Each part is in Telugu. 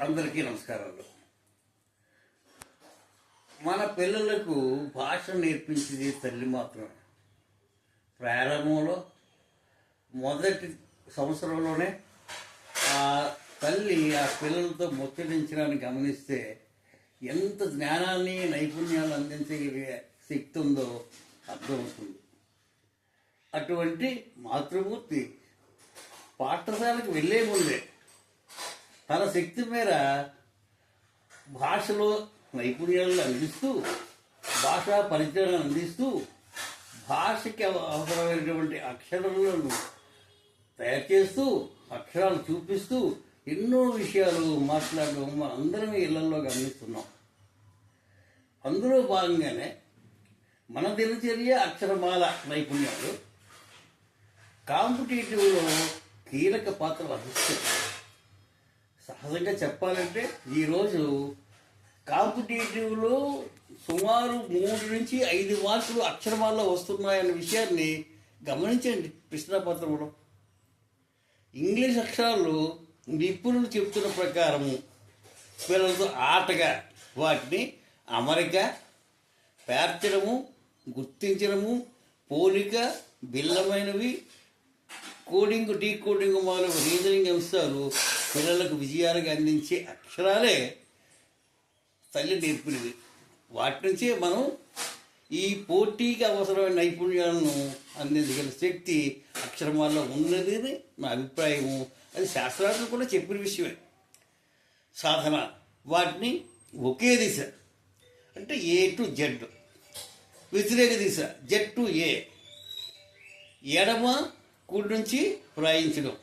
అందరికీ నమస్కారాలు. మన పిల్లలకు భాష నేర్పించేది తల్లి మాత్రమే. ప్రారంభంలో మొదటి సంవత్సరంలోనే ఆ తల్లి ఆ పిల్లలతో ముచ్చటించడాన్ని గమనిస్తే ఎంత జ్ఞానాన్ని నైపుణ్యాలు అందించగలిగే శక్తి ఉందో అర్థమవుతుంది. అటువంటి మాతృమూర్తి పాఠశాలకు వెళ్ళే ముందే తన శక్తి మేర భాషలో నైపుణ్యాలను అందిస్తూ భాషా పరిచయాలను అందిస్తూ భాషకి అవసరమైనటువంటి అక్షరాలను తయారు చేస్తూ అక్షరాలు చూపిస్తూ ఎన్నో విషయాలు మాట్లాడడం మన అందరం ఇళ్ళలో గమనిస్తున్నాం. అందులో భాగంగానే మన దినచర్య అక్షరమాల నైపుణ్యాలు కాంపిటేటివ్లో కీలక పాత్ర వహిస్తుంది సహజంగా చెప్పాలంటే ఈరోజు కాంపిటేటివ్లో సుమారు మూడు నుంచి ఐదు మార్కులు అక్షరమాల్లో వస్తున్నాయన్న విషయాన్ని గమనించండి కృష్ణాపత్రంలో ఇంగ్లీష్ అక్షరాలు నిపుణులు చెప్తున్న ప్రకారము పిల్లలతో ఆటగా వాటిని అమరిక పేర్చడము గుర్తించడము పోలిక భిల్లమైనవి కోడింగ్ డీ కోడింగ్ మొదలగు రీజనింగ్ అంశాలు పిల్లలకు విజయానికి అందించే అక్షరాలే తల్లి నేర్పినవి. వాటి నుంచే మనం ఈ పోటీకి అవసరమైన నైపుణ్యాలను అందించగల శక్తి అక్షరమాల్లో ఉన్నది అని నా అభిప్రాయము. అది శాస్త్రాలు కూడా చెప్పిన విషయమే. సాధన వాటిని ఒకే దిశ అంటే ఏ టు జెడ్ వ్యతిరేక దిశ జెడ్ టు ఏ ఎడమ కుడి నుంచి రాయించడం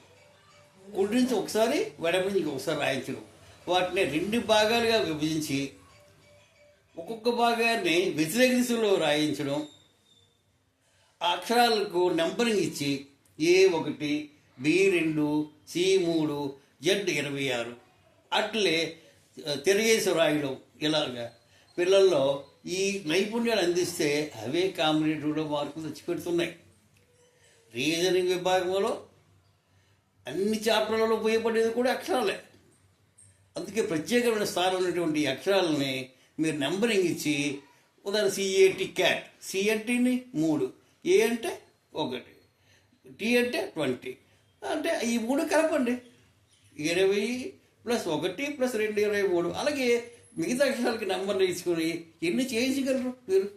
కుడి నుంచి ఒకసారి ఎడమ నుంచి ఒకసారి రాయించడం. వాటిని రెండు భాగాలుగా విభజించి ఒక్కొక్క భాగాన్ని వ్యతిరేక దిశలో రాయించడం. ఆ అక్షరాలకు నెంబరింగ్ ఇచ్చి ఏ ఒకటి బి రెండు సి మూడు జెడ్ ఇరవై ఆరు. అట్లే ఆ, తిరగేసి రాయడం ఇలాగా. పిల్లల్లో ఈ నైపుణ్యాలు అందిస్తే అవే కాంపిటేటివ్లో మార్కులు తెచ్చిపెడుతున్నాయి. రీజనింగ్ విభాగంలో అన్ని చాప్టర్లలో ఉపయోగపడేది కూడా అక్షరాలే. అందుకే ప్రత్యేకమైన స్థానం ఉన్నటువంటి అక్షరాలని మీరు నెంబరింగ్ ఇచ్చి ఉదాహరణ సిఏటి క్యాట్. సి అంటేని మూడు. ఏ అంటే ఒకటి. టీ అంటే ట్వంటీ. అంటే ఈ మూడు కలపండి. ఇరవై ప్లస్ ఒకటి ప్లస్ రెండు ఇరవై మూడు. అలాగే మిగతా అక్షరాలకి నెంబర్లు ఇచ్చుకొని ఎన్ని చేయించగలరు మీరు?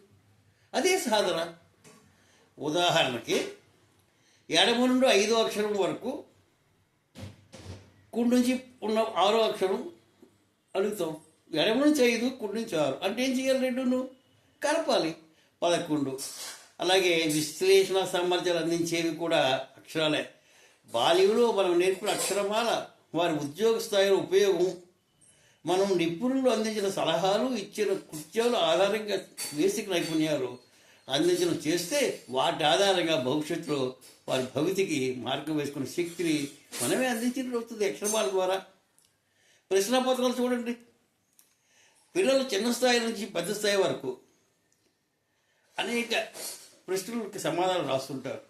అదే సాధన. ఉదాహరణకి ఎడమ నుండి ఐదో అక్షరం వరకు కుడి నుంచి ఉన్న ఆరో అక్షరం అడుగుతాం. ఎడమ నుంచి ఐదు కుడి నుంచి ఆరు. అంటే ఏం చేయాలి రెండును కలపాలి. పదకొండు. అలాగే విశ్లేషణ సామర్థ్యాలు అందించేవి కూడా అక్షరాలే. బాల్యంలో మనం నేర్పిన అక్షరమాల వారి ఉద్యోగ స్థాయిలో ఉపయోగం. మనం నిపుణులు అందించిన సలహాలు ఇచ్చిన కృత్యాలు ఆధారంగా బేసిక్ నైపుణ్యాలు. అందించడం చేస్తే వాటి ఆధారంగా భవిష్యత్తులో వారి భవితికి మార్గం వేసుకునే శక్తిని మనమే అందించినట్టు అవుతుంది అక్షరమాల ద్వారా. ప్రశ్నపత్రాలు చూడండి. పిల్లలు చిన్న స్థాయి నుంచి పెద్ద స్థాయి వరకు అనేక ప్రశ్నలకు సమాధానం రాస్తుంటారు.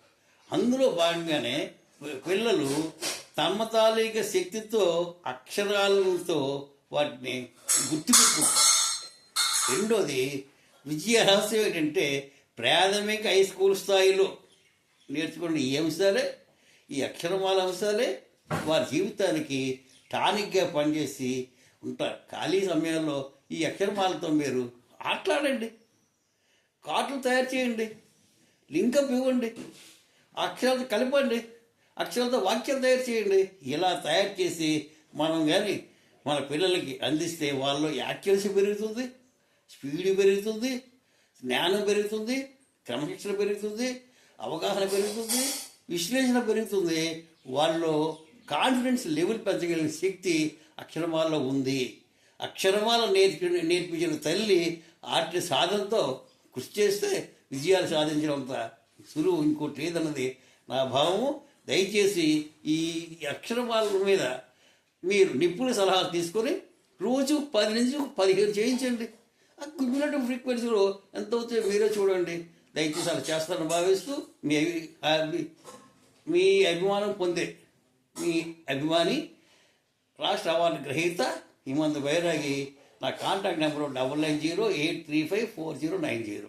అందులో భాగంగానే పిల్లలు తమ తాలూక శక్తితో అక్షరాలతో వాటిని గుర్తుపెట్టుకుంటారు. రెండోది విజయ రహస్యం ఏంటంటే ప్రాథమిక హై స్కూల్ స్థాయిలో నేర్చుకున్న ఈ అంశాలే ఈ అక్షరమాల అంశాలే వారి జీవితానికి టానిక్గా పనిచేసి ఉంటారు ఖాళీ సమయాల్లో ఈ అక్షరమాలతో మీరు ఆటలాడండి. కార్డులు తయారు చేయండి. లింకప్ ఇవ్వండి. అక్షరాలతో కలపండి. అక్షరాలతో వాక్యాలు తయారు చేయండి. ఇలా తయారు చేసి మనం కానీ మన పిల్లలకి అందిస్తే వాళ్ళు యాక్యురసీ పెరుగుతుంది స్పీడ్ పెరుగుతుంది జ్ఞానం పెరుగుతుంది క్రమశిక్షణ పెరుగుతుంది అవగాహన పెరుగుతుంది విశ్లేషణ పెరుగుతుంది. వాళ్ళు కాన్ఫిడెన్స్ లెవెల్ పెంచగలిగిన శక్తి అక్షరమాలలో ఉంది. అక్షరమాల నేర్పి నేర్పించిన తల్లి ఆర్టి సాధనతో కృషి చేస్తే విజయాలు సాధించడంత సులువు ఇంకోటి లేదన్నది నా భావము. దయచేసి ఈ అక్షరమాల మీద మీరు నిపుణుల సలహాలు తీసుకొని రోజు పది నుంచి పదిహేను చేయించండి. ఆ క్యుములేటివ్ ఫ్రీక్వెన్సీలో ఎంత అవుతుందో మీరే చూడండి. దయచేసి అలా చేస్తారని భావిస్తూ మీ మీ అభిమానం పొందే మీ అభిమాని రాష్ట్ర అవార్డు గ్రహీత హిమంత్ బైరాగి నా contact number double nine zero eight three five four zero nine zero.